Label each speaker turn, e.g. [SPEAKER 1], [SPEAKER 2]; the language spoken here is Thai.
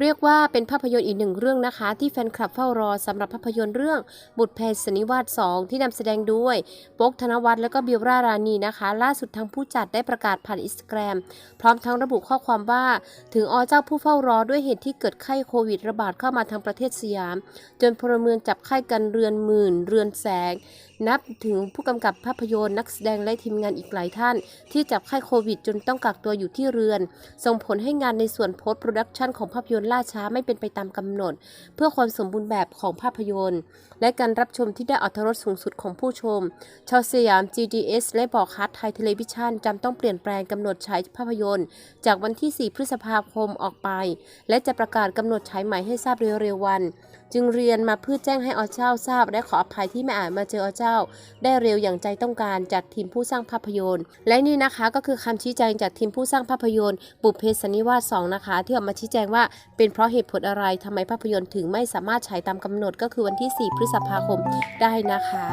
[SPEAKER 1] เรียกว่าเป็นภาพยนตร์อีกหนึ่งเรื่องนะคะ ที่แฟนคลับเฝ้ารอสำหรับภาพยนตร์เรื่องบุตรเพศสนิวาส2ที่นำแสดงด้วยโป๊กธนวัฒน์และก็เบลล่ารานีนะคะ ล่าสุดทางผู้จัดได้ประกาศผ่านอินสตาแกรมพร้อมทั้งระบุข้อความว่า ถึงอเจ้าผู้เฝ้ารอด้วยเหตุที่เกิดไข้โควิดระบาดเข้ามาทางประเทศสยาม จนพลเมืองจับไข้กันเรือนหมื่น เรือนแสง นับถึงผู้กำกับภาพยนตร์นักแสดงและทีมงานอีกหลายท่าน ที่จับไข้โควิด จนต้องกักตัวอยู่ที่เรือน ส่งผลให้งานในส่วนโพสต์โปรดักชันของภาพยนตร์ล่าช้าไม่เป็นไปตามกำหนด เพื่อความสมบูรณ์แบบของภาพยนตร์ และการรับชมที่ได้อัตรสสูงสุดของผู้ชม ชาวสยาม GDS และบอกคัสไทยเทเลวิชันจำต้องเปลี่ยนแปลงกำหนดฉายภาพยนตร์ จากวันที่ 4 พฤษภาคมออกไป และจะประกาศกำหนดฉายใหม่ให้ทราบเร็วๆวัน จึงเรียนมาเพื่อแจ้งให้อเจ้าทราบ และขออภัยที่ไม่อาจมาเจออเจ้า ได้เร็วอย่างใจต้องการจากทีมผู้สร้างภาพยนตร์ และนี่นะคะก็คือคำชี้แจงจากทีมผู้สร้างภาพยนตร์ บุพเพสันนิวาส2นะคะ ที่ออกมาชี้แจงว่าเป็นเพราะเหตุผลอะไรทำไมภาพยนตร์ถึงไม่สามารถฉายตามกำหนดก็คือวันที่ 4 พฤษภาคมได้นะคะ